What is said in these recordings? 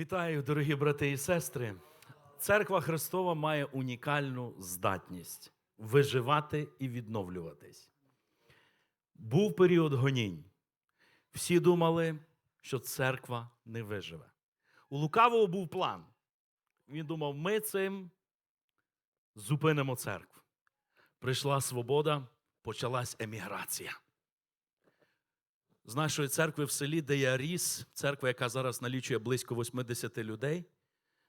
Вітаю, дорогі брати і сестри. Церква Христова має унікальну здатність виживати і відновлюватись. Був період гонінь. Всі думали, що церква не виживе. У Лукавого був план. Він думав, ми цим зупинимо церкву. Прийшла свобода, почалась еміграція. З нашої церкви в селі, де я ріс, церква, яка зараз налічує близько 80 людей,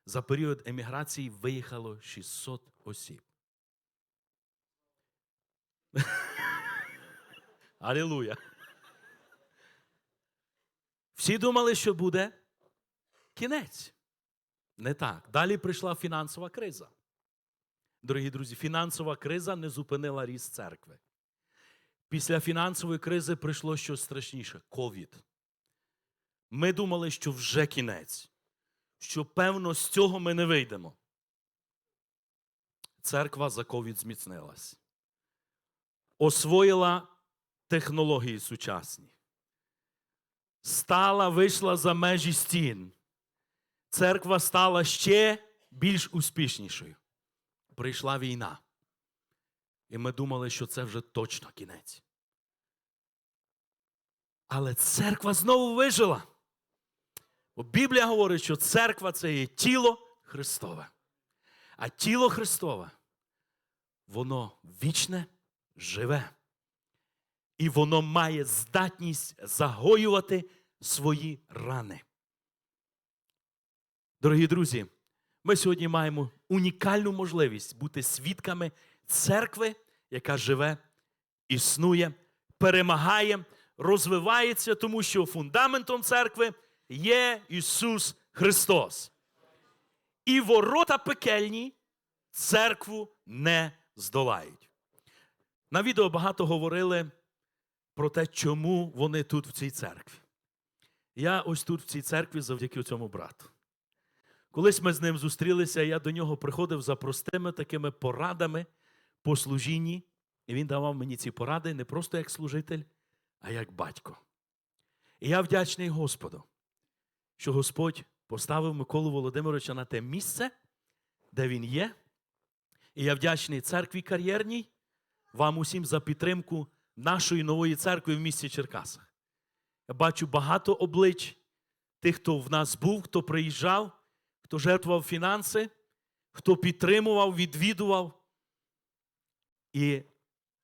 за період еміграції виїхало 600 осіб. Алілуя. Всі думали, що буде кінець. Не так. Далі прийшла фінансова криза. Дорогі друзі, фінансова криза не зупинила ріст церкви. Після фінансової кризи прийшло щось страшніше ковід. Ми думали, що вже кінець, що певно з цього ми не вийдемо. Церква за ковід зміцнилась, освоїла технології сучасні, стала, вийшла за межі стін. Церква стала ще більш успішнішою. Прийшла війна. І ми думали, що це вже точно кінець. Але церква знову вижила. Бо Біблія говорить, що церква це є тіло Христове. А тіло Христове, воно вічне, живе. І воно має здатність загоювати свої рани. Дорогі друзі, ми сьогодні маємо унікальну можливість бути свідками церкви, яка живе, існує, перемагає, розвивається, тому що фундаментом церкви є Ісус Христос. І ворота пекельні церкву не здолають. На відео багато говорили про те, чому вони тут в цій церкві. Я ось тут в цій церкві завдяки цьому брату. Колись ми з ним зустрілися, я до нього приходив за простими такими порадами по служінні, і він давав мені ці поради не просто як служитель, а як батько. І я вдячний Господу, що Господь поставив Миколу Володимировича на те місце, де він є. І я вдячний церкві кар'єрній, вам усім за підтримку нашої нової церкви в місті Черкасах. Я бачу багато облич тих, хто в нас був, хто приїжджав, хто жертвував фінанси, хто підтримував, відвідував. І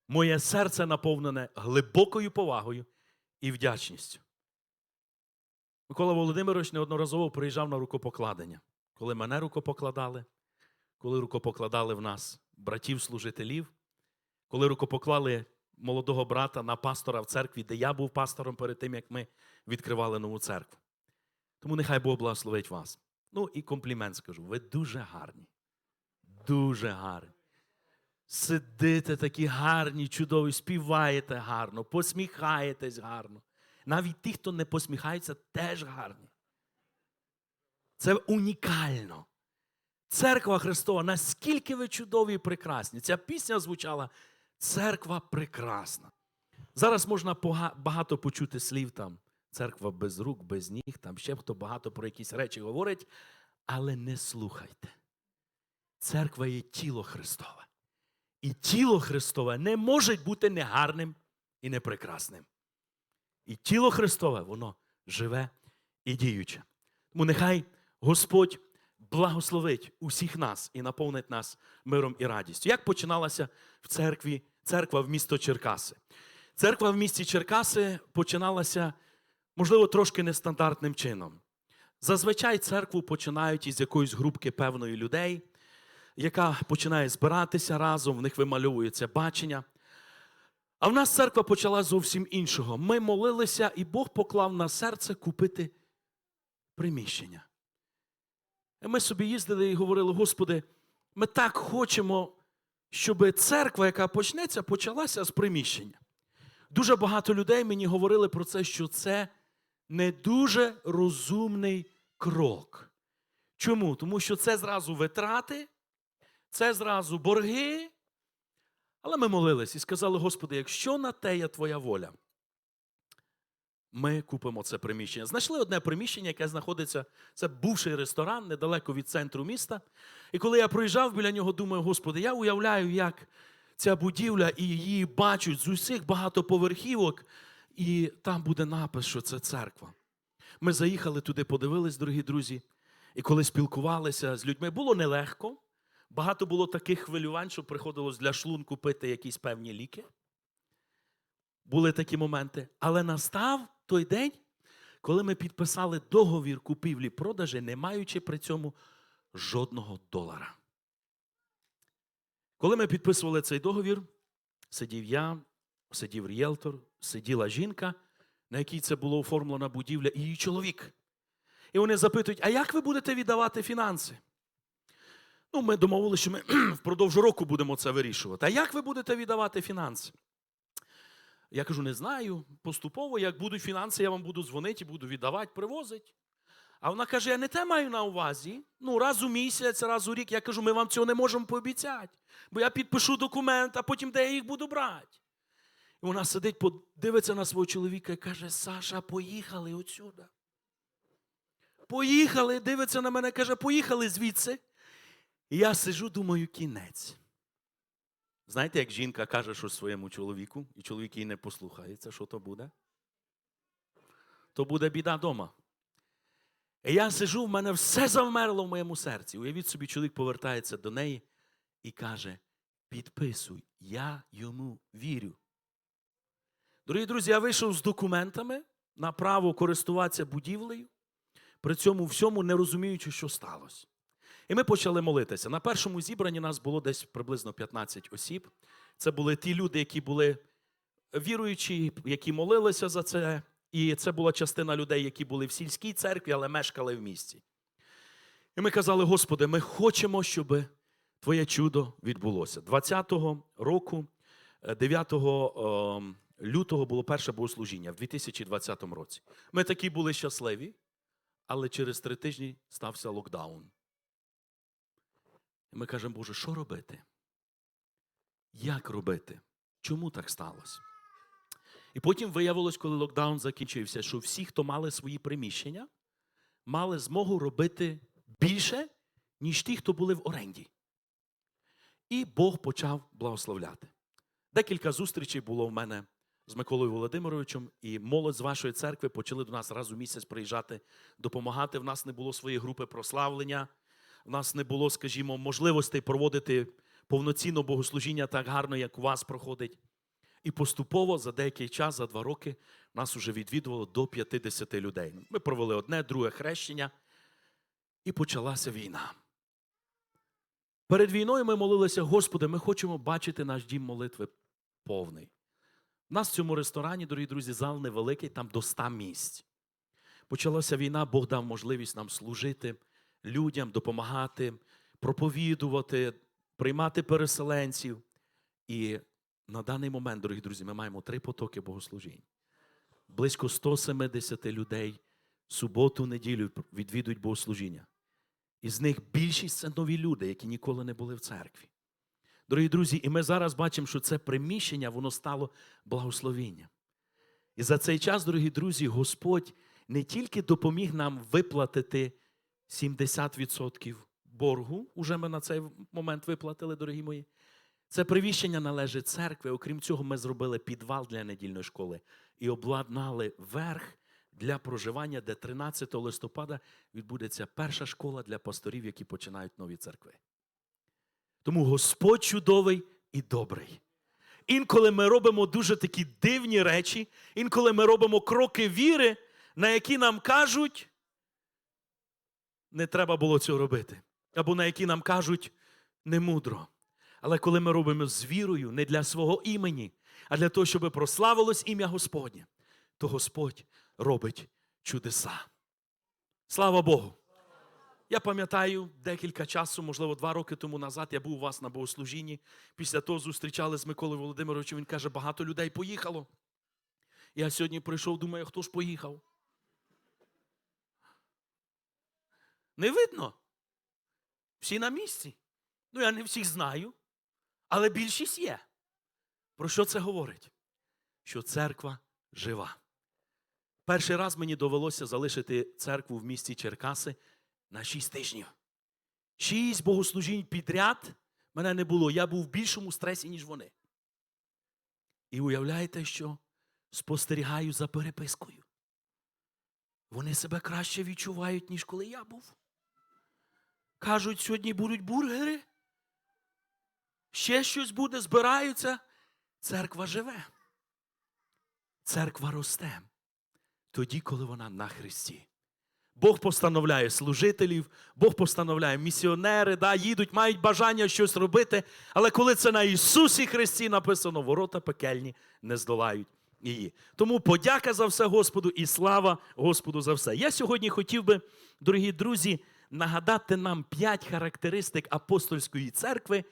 моє серце наповнене глибокою повагою і вдячністю. Микола Володимирович неодноразово приїжджав на рукопокладення, коли мене рукопокладали, коли рукопокладали в нас братів-служителів, коли рукопоклали молодого брата на пастора в церкві, де я був пастором перед тим, як ми відкривали нову церкву. Тому нехай Бог благословить вас. Ну і комплімент скажу. Ви дуже гарні. Дуже гарні. Сидите такі гарні, чудові, співаєте гарно, посміхаєтесь гарно. Навіть ті, хто не посміхається, теж гарні. Це унікально. Церква Христова, наскільки ви чудові і прекрасні. Ця пісня звучала Церква прекрасна. Зараз можна багато почути слів там. Церква без рук, без ніг, там ще хто багато про якісь речі говорить, але не слухайте. Церква є тіло Христове. І тіло Христове не може бути негарним і непрекрасним. І тіло Христове, воно живе і діюче. Тому нехай Господь благословить усіх нас і наповнить нас миром і радістю. Як починалася в церкві церква в місто Черкаси? Церква в місті Черкаси починалася, можливо, трошки нестандартним чином. Зазвичай церкву починають із якоїсь групки певної людей, яка починає збиратися разом, в них вимальовується бачення. А в нас церква почала зовсім іншого. Ми молилися, і Бог поклав на серце купити приміщення. І ми собі їздили і говорили: Господи, ми так хочемо, щоб церква, яка почнеться, почалася з приміщення. Дуже багато людей мені говорили про це, що це не дуже розумний крок. Чому? Тому що це зразу витрати, це зразу борги. Але ми молились і сказали, Господи, якщо на те є Твоя воля, ми купимо це приміщення. Знайшли одне приміщення, яке знаходиться, це бувший ресторан недалеко від центру міста. І коли я проїжджав біля нього, думаю, Господи, я уявляю, як ця будівля і її бачать з усіх багатоповерхівок, і там буде напис, що це церква. Ми заїхали туди, подивились, дорогі друзі, і коли спілкувалися з людьми, було нелегко. Багато було таких хвилювань, що приходилось для шлунку пити якісь певні ліки. Були такі моменти. Але настав той день, коли ми підписали договір купівлі-продажі, не маючи при цьому жодного долара. Коли ми підписували цей договір, сидів я, сидів ріелтор, сиділа жінка, на якій це було оформлена будівля, і її чоловік. І вони запитують: а як ви будете віддавати фінанси? Ну, ми домовилися, що ми впродовж року будемо це вирішувати. А як ви будете віддавати фінанси? Я кажу, не знаю. Поступово, як будуть фінанси, я вам буду дзвонити, буду віддавати, привозити. А вона каже: я не те маю на увазі. Ну, раз у місяць, раз у рік. Я кажу, ми вам цього не можемо пообіцяти. Бо я підпишу документ, а потім де я їх буду брати. І вона сидить, дивиться на свого чоловіка і каже: Саша, поїхали отсюди. Поїхали, дивиться на мене, каже, поїхали звідси. І я сижу, думаю, кінець. Знаєте, як жінка каже щось своєму чоловіку, і чоловік її не послухається, що то буде? То буде біда вдома. І я сижу, в мене все завмерло в моєму серці. Уявіть собі, чоловік повертається до неї і каже: підписуй, я йому вірю. Дорогі друзі, я вийшов з документами на право користуватися будівлею, при цьому всьому не розуміючи, що сталося. І ми почали молитися. На першому зібранні нас було десь приблизно 15 осіб. Це були ті люди, які були віруючі, які молилися за це. І це була частина людей, які були в сільській церкві, але мешкали в місті. І ми казали, Господи, ми хочемо, щоб Твоє чудо відбулося. 20-го року, 9 лютого було перше богослужіння в 2020 році. Ми такі були щасливі, але через три тижні стався локдаун. І ми кажемо, Боже, що робити? Як робити? Чому так сталося? І потім виявилось, коли локдаун закінчився, що всі, хто мали свої приміщення, мали змогу робити більше, ніж ті, хто були в оренді. І Бог почав благословляти. Декілька зустрічей було в мене з Миколою Володимировичем, і молодь з вашої церкви почали до нас раз у місяць приїжджати, допомагати. В нас не було своєї групи прославлення, в нас не було, скажімо, можливостей проводити повноцінно богослужіння так гарно, як у вас проходить. І поступово за деякий час, за два роки, нас вже відвідувало до 50 людей. Ми провели одне, друге хрещення, і почалася війна. Перед війною ми молилися, Господи, ми хочемо бачити наш дім молитви повний. У нас в цьому ресторані, дорогі друзі, зал невеликий, там до 100 місць. Почалася війна, Бог дав можливість нам служити людям, допомагати, проповідувати, приймати переселенців. І на даний момент, дорогі друзі, ми маємо три потоки богослужінь. Близько 170 людей суботу, неділю відвідують богослужіння. Із них більшість це нові люди, які ніколи не були в церкві. Дорогі друзі, і ми зараз бачимо, що це приміщення, воно стало благословенням. І за цей час, дорогі друзі, Господь не тільки допоміг нам виплатити 70% боргу, уже ми на цей момент виплатили, дорогі мої. Це приміщення належить церкві. Окрім цього, ми зробили підвал для недільної школи і обладнали верх для проживання, де 13 листопада відбудеться перша школа для пасторів, які починають нові церкви. Тому Господь чудовий і добрий. Інколи ми робимо дуже такі дивні речі, інколи ми робимо кроки віри, на які нам кажуть, не треба було цього робити. Або на які нам кажуть не мудро. Але коли ми робимо з вірою не для свого імені, а для того, щоб прославилось ім'я Господнє, то Господь робить чудеса. Слава Богу! Я пам'ятаю декілька часу, можливо, два роки тому назад, я був у вас на богослужінні. Після того зустрічали з Миколою Володимировичем. Він каже, багато людей поїхало. Я сьогодні прийшов, думаю, хто ж поїхав? Не видно. Всі на місці. Ну, я не всіх знаю, але більшість є. Про що це говорить? Що церква жива. Перший раз мені довелося залишити церкву в місті Черкаси на шість тижнів. Шість богослужінь підряд мене не було. Я був в більшому стресі, ніж вони. І уявляєте, що спостерігаю за перепискою. Вони себе краще відчувають, ніж коли я був. Кажуть, сьогодні будуть бургери. Ще щось буде, збираються. Церква живе. Церква росте. Тоді, коли вона на Христі. Бог постановляє служителів, Бог постановляє місіонери, да, їдуть, мають бажання щось робити. Але коли це на Ісусі Христі написано, ворота пекельні не здолають її. Тому подяка за все Господу і слава Господу за все. Я сьогодні хотів би, дорогі друзі, нагадати нам п'ять характеристик апостольської церкви,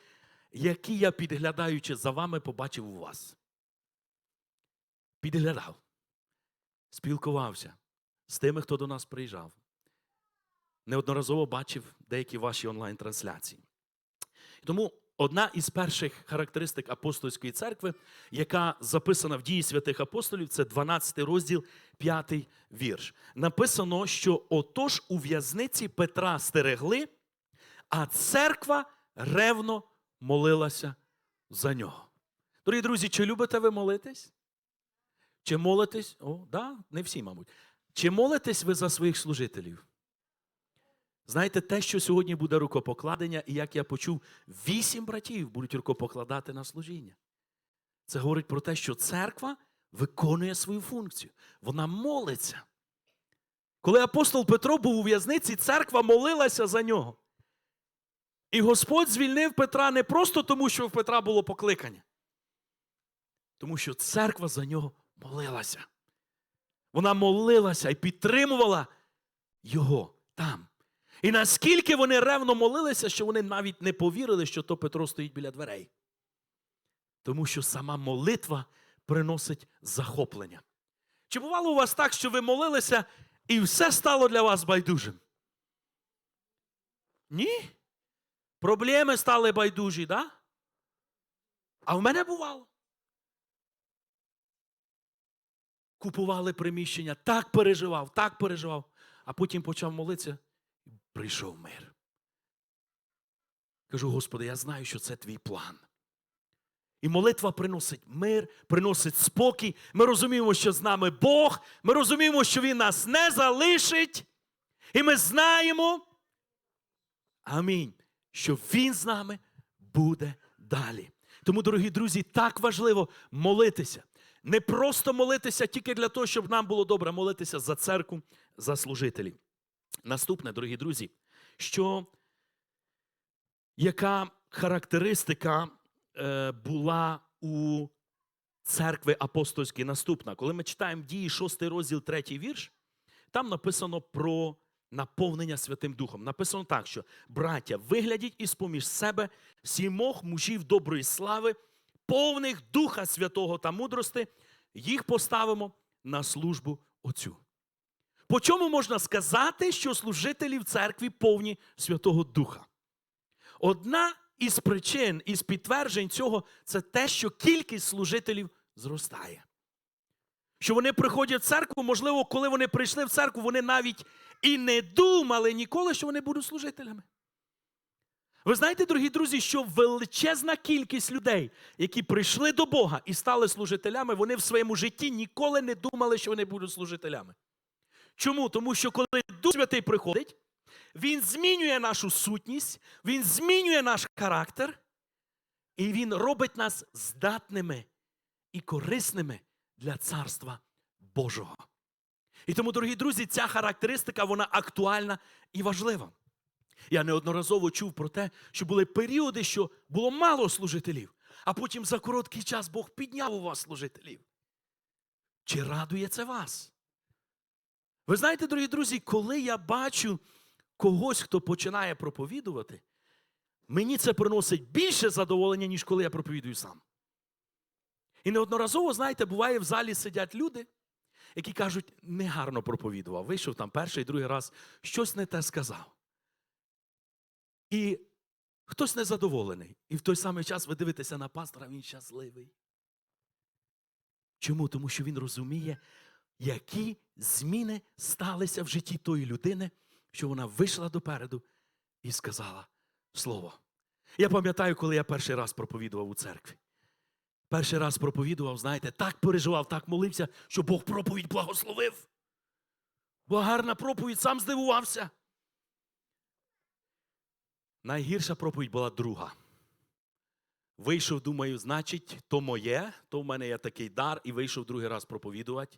які я, підглядаючи за вами, побачив у вас. Підглядав, спілкувався з тими, хто до нас приїжджав. Неодноразово бачив деякі ваші онлайн-трансляції. Тому одна із перших характеристик апостольської церкви, яка записана в дії святих апостолів, це 12 розділ, 5 вірш. Написано, що отож у в'язниці Петра стерегли, а церква ревно молилася за нього. Дорогі друзі, чи любите ви молитись? Чи молитесь? О, да, не всі, мабуть. Чи молитесь ви за своїх служителів? Знаєте, те, що сьогодні буде рукопокладення, і як я почув, вісім братів будуть рукопокладати на служіння. Це говорить про те, що церква виконує свою функцію. Вона молиться. Коли апостол Петро був у в'язниці, церква молилася за нього. І Господь звільнив Петра не просто тому, що в Петра було покликання, тому що церква за нього молилася. Вона молилася і підтримувала його там. І наскільки вони ревно молилися, що вони навіть не повірили, що то Петро стоїть біля дверей. Тому що сама молитва приносить захоплення. Чи бувало у вас так, що ви молилися і все стало для вас байдужим? Ні? Проблеми стали байдужі, да? А в мене бувало. Купували приміщення, так переживав, так переживав, а потім почав молитися, прийшов мир. Кажу, Господи, я знаю, що це твій план. І молитва приносить мир, приносить спокій. Ми розуміємо, що з нами Бог, ми розуміємо, що Він нас не залишить. І ми знаємо, амінь, що Він з нами буде далі. Тому, дорогі друзі, так важливо молитися. Не просто молитися тільки для того, щоб нам було добре, молитися за церкву, за служителів. Наступне, дорогі друзі, що яка характеристика е, була у церкви апостольській наступна? Коли ми читаємо дії 6 розділ, 3 вірш, там написано про наповнення Святим Духом. Написано так, що браття, виглядіть із поміж себе сімох мужів доброї слави, повних Духа Святого та мудрости, їх поставимо на службу Отцю. По чому можна сказати, що служителі в церкві повні Святого Духа? Одна із причин, із підтверджень цього це те, що кількість служителів зростає. Що вони приходять в церкву, можливо, коли вони прийшли в церкву, вони навіть і не думали ніколи, що вони будуть служителями. Ви знаєте, дорогі друзі, що величезна кількість людей, які прийшли до Бога і стали служителями, вони в своєму житті ніколи не думали, що вони будуть служителями. Чому? Тому що коли Дух Святий приходить, Він змінює нашу сутність, Він змінює наш характер, і Він робить нас здатними і корисними для Царства Божого. І тому, дорогі друзі, ця характеристика вона актуальна і важлива. Я неодноразово чув про те, що були періоди, що було мало служителів, а потім за короткий час Бог підняв у вас служителів. Чи радує це вас? Ви знаєте, дорогі друзі, коли я бачу когось, хто починає проповідувати, мені це приносить більше задоволення, ніж коли я проповідую сам. І неодноразово, знаєте, буває, в залі сидять люди, які кажуть, негарно проповідував. Вийшов там перший, другий раз, щось не те сказав. І хтось незадоволений. І в той самий час ви дивитеся на пастора, він щасливий. Чому? Тому що він розуміє, які зміни сталися в житті тої людини, що вона вийшла допереду і сказала слово. Я пам'ятаю, коли я перший раз проповідував у церкві. Перший раз проповідував, знаєте, так переживав, так молився, що Бог проповідь благословив. Була гарна проповідь, сам здивувався. Найгірша проповідь була друга. Вийшов, думаю, значить, то моє, то в мене є такий дар, і вийшов другий раз проповідувати.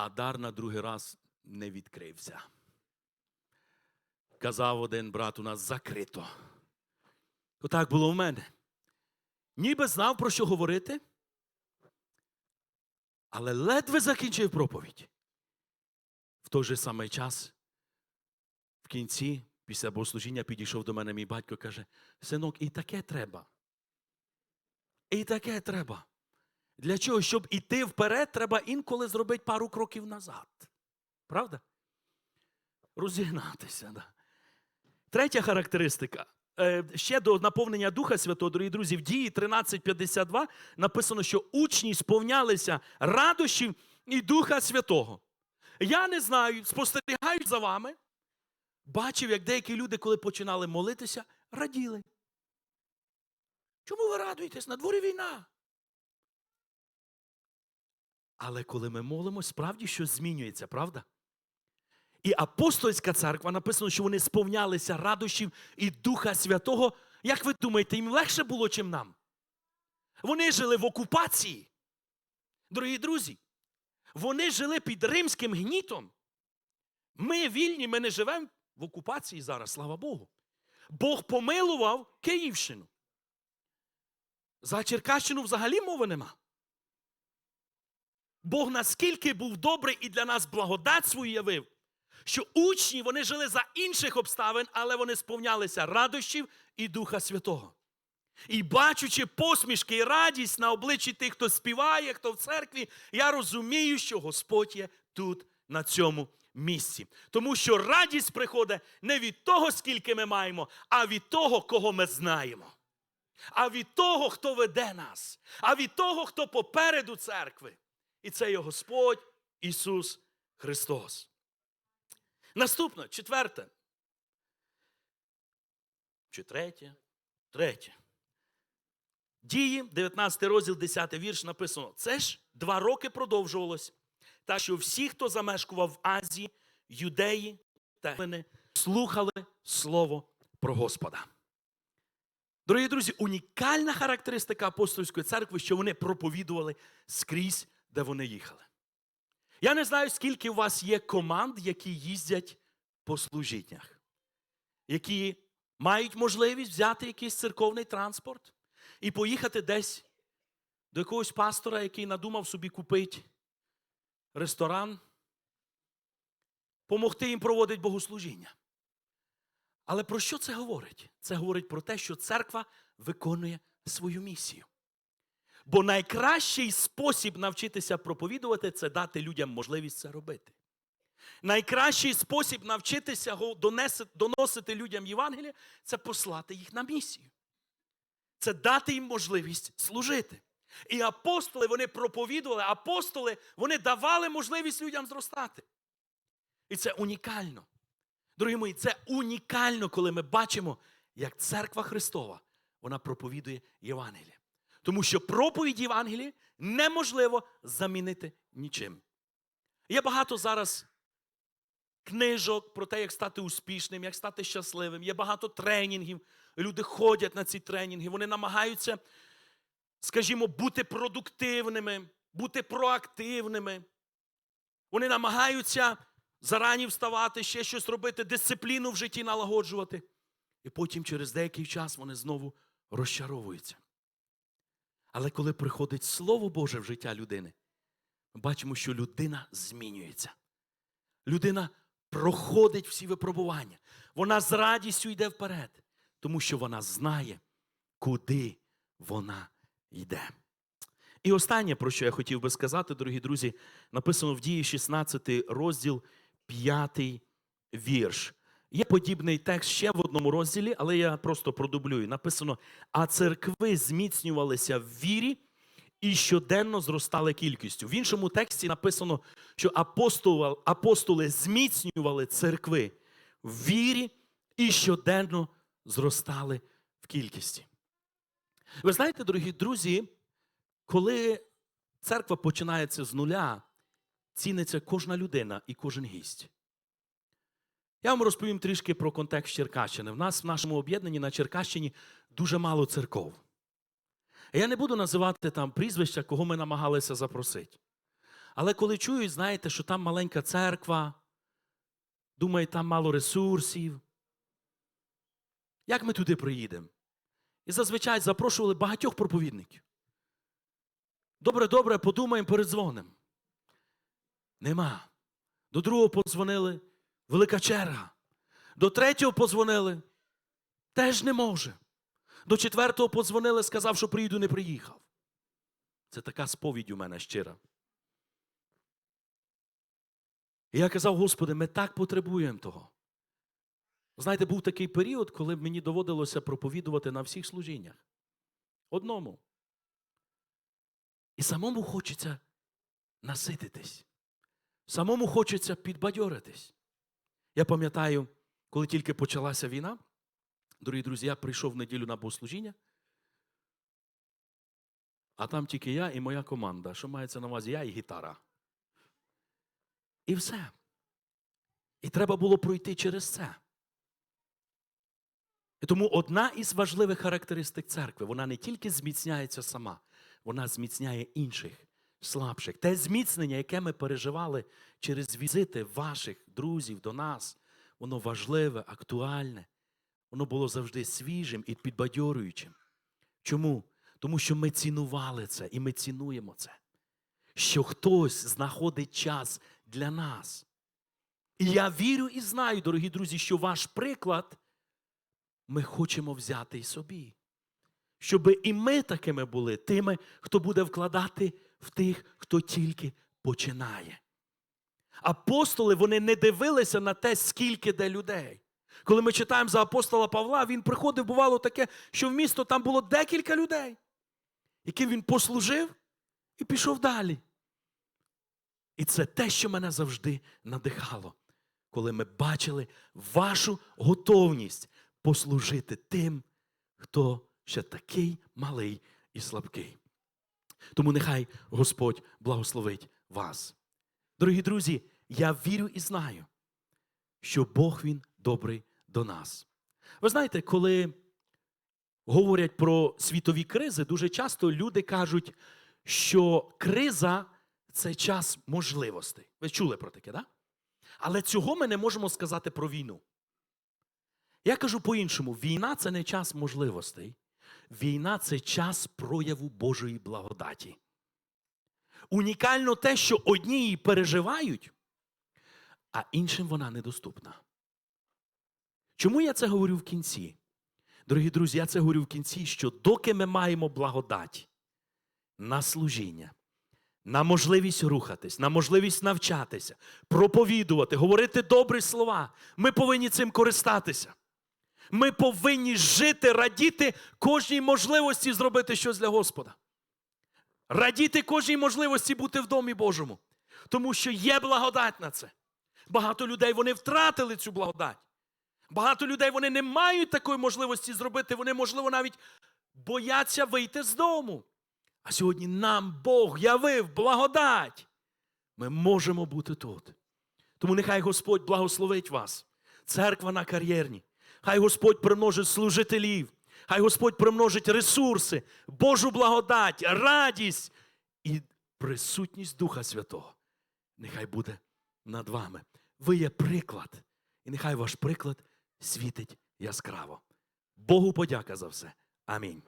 А дар на другий раз не відкрився. Казав один брат у нас закрито. Отак було в мене. Ніби знав, про що говорити, але ледве закінчив проповідь. В той же самий час, в кінці, після богослужіння, підійшов до мене мій батько і каже: Синок, і таке треба. І таке треба. Для чого? Щоб іти вперед, треба інколи зробити пару кроків назад. Правда? Розігнатися. Да. Третя характеристика. Е, Ще до наповнення Духа Святого, дорогі друзі, в дії 13.52 написано, що учні сповнялися радощів і Духа Святого. Я не знаю, спостерігаю за вами, бачив, як деякі люди, коли починали молитися, раділи. Чому ви радуєтесь? На дворі війна. Але коли ми молимось, справді щось змінюється, правда? І апостольська церква написано, що вони сповнялися радощів і Духа Святого. Як ви думаєте, їм легше було, чим нам? Вони жили в окупації. Дорогі друзі, вони жили під римським гнітом. Ми вільні, ми не живемо в окупації зараз, слава Богу. Бог помилував Київщину. За Черкащину взагалі мови нема. Бог наскільки був добрий і для нас благодать свою явив, що учні вони жили за інших обставин, але вони сповнялися радощів і Духа Святого. І бачучи посмішки і радість на обличчі тих, хто співає, хто в церкві, я розумію, що Господь є тут, на цьому місці. Тому що радість приходить не від того, скільки ми маємо, а від того, кого ми знаємо. А від того, хто веде нас, а від того, хто попереду церкви. І це є Господь Ісус Христос. Наступне, четверте. Чи третє? Третє. Дії, 19 розділ, 10 вірш написано. Це ж два роки продовжувалось. Так що всі, хто замешкував в Азії, юдеї та гелени, слухали слово про Господа. Дорогі друзі, унікальна характеристика апостольської церкви, що вони проповідували скрізь, де вони їхали. Я не знаю, скільки у вас є команд, які їздять по служіннях, які мають можливість взяти якийсь церковний транспорт і поїхати десь до якогось пастора, який надумав собі купити ресторан, помогти їм проводити богослужіння. Але про що це говорить? Це говорить про те, що церква виконує свою місію. Бо найкращий спосіб навчитися проповідувати це дати людям можливість це робити. Найкращий спосіб навчитися доносити людям Євангелія це послати їх на місію. Це дати їм можливість служити. І апостоли вони проповідували, апостоли вони давали можливість людям зростати. І це унікально. Дорогі мої, це унікально, коли ми бачимо, як церква Христова вона проповідує Євангеліє. Тому що проповідь Євангелія неможливо замінити нічим. Є багато зараз книжок про те, як стати успішним, як стати щасливим. Є багато тренінгів. Люди ходять на ці тренінги, вони намагаються, скажімо, бути продуктивними, бути проактивними. Вони намагаються зарані вставати, ще щось робити, дисципліну в житті налагоджувати. І потім через деякий час вони знову розчаровуються. Але коли приходить Слово Боже в життя людини, ми бачимо, що людина змінюється. Людина проходить всі випробування. Вона з радістю йде вперед, тому що вона знає, куди вона йде. І останнє, про що я хотів би сказати, дорогі друзі, написано в дії 16 розділ, 5 вірш. Є подібний текст ще в одному розділі, але я просто продублюю. Написано: а церкви зміцнювалися в вірі і щоденно зростали кількістю. В іншому тексті написано, що апостоли, зміцнювали церкви в вірі і щоденно зростали в кількості. Ви знаєте, дорогі друзі, коли церква починається з нуля, ціниться кожна людина і кожен гість. Я вам розповім трішки про контекст Черкащини. В нас в нашому об'єднанні на Черкащині дуже мало церков. Я не буду називати там прізвища, кого ми намагалися запросити. Але коли чують, знаєте, що там маленька церква, думають, там мало ресурсів. Як ми туди приїдемо? І зазвичай запрошували багатьох проповідників. Добре, добре, подумаємо, передзвонимо. Нема. До другого подзвонили, велика черга. До третього подзвонили, теж не може. До четвертого подзвонили, сказав, що приїду, не приїхав. Це така сповідь у мене щира. І я казав, Господи, ми так потребуємо того. Знаєте, був такий період, коли мені доводилося проповідувати на всіх служіннях. Одному. І самому хочеться насититись. Самому хочеться підбадьоритись. Я пам'ятаю, коли тільки почалася війна, дорогі друзі, я прийшов в неділю на богослужіння, а там тільки я і моя команда. Що мається на увазі? Я і гітара. І все. І треба було пройти через це. І тому одна із важливих характеристик церкви, вона не тільки зміцняється сама, вона зміцняє інших, слабших. Те зміцнення, яке ми переживали через візити ваших друзів до нас, воно важливе, актуальне, воно було завжди свіжим і підбадьорюючим. Чому? Тому що ми цінували це і ми цінуємо це. Що хтось знаходить час для нас. І я вірю і знаю, дорогі друзі, що ваш приклад ми хочемо взяти і собі. Щоб і ми такими були, тими, хто буде вкладати в тих, хто тільки починає. Апостоли вони не дивилися на те, скільки де людей. Коли ми читаємо за апостола Павла, він приходив, бувало таке, що в місто там було декілька людей, яким він послужив і пішов далі. І це те, що мене завжди надихало, коли ми бачили вашу готовність послужити тим, хто ще такий малий і слабкий. Тому нехай Господь благословить вас. Дорогі друзі, я вірю і знаю, що Бог Він добрий до нас. Ви знаєте, коли говорять про світові кризи, дуже часто люди кажуть, що криза це час можливостей. Ви чули про таке, так? Да? Але цього ми не можемо сказати про війну. Я кажу по-іншому: війна це не час можливостей. Війна це час прояву Божої благодаті. Унікально те, що одні її переживають, а іншим вона недоступна. Чому я це говорю в кінці? Дорогі друзі, я це говорю в кінці, що доки ми маємо благодать на служіння, на можливість рухатись, на можливість навчатися, проповідувати, говорити добрі слова, ми повинні цим користатися. Ми повинні жити, радіти кожній можливості зробити щось для Господа. Радіти кожній можливості бути в домі Божому. Тому що є благодать на це. Багато людей вони втратили цю благодать. Багато людей вони не мають такої можливості зробити. Вони, можливо, навіть бояться вийти з дому. А сьогодні нам Бог явив благодать. Ми можемо бути тут. Тому нехай Господь благословить вас. Церква на кар'єрні. Хай Господь примножить служителів, хай Господь примножить ресурси, Божу благодать, радість і присутність Духа Святого. Нехай буде над вами. Ви є приклад, і нехай ваш приклад світить яскраво. Богу подяка за все. Амінь.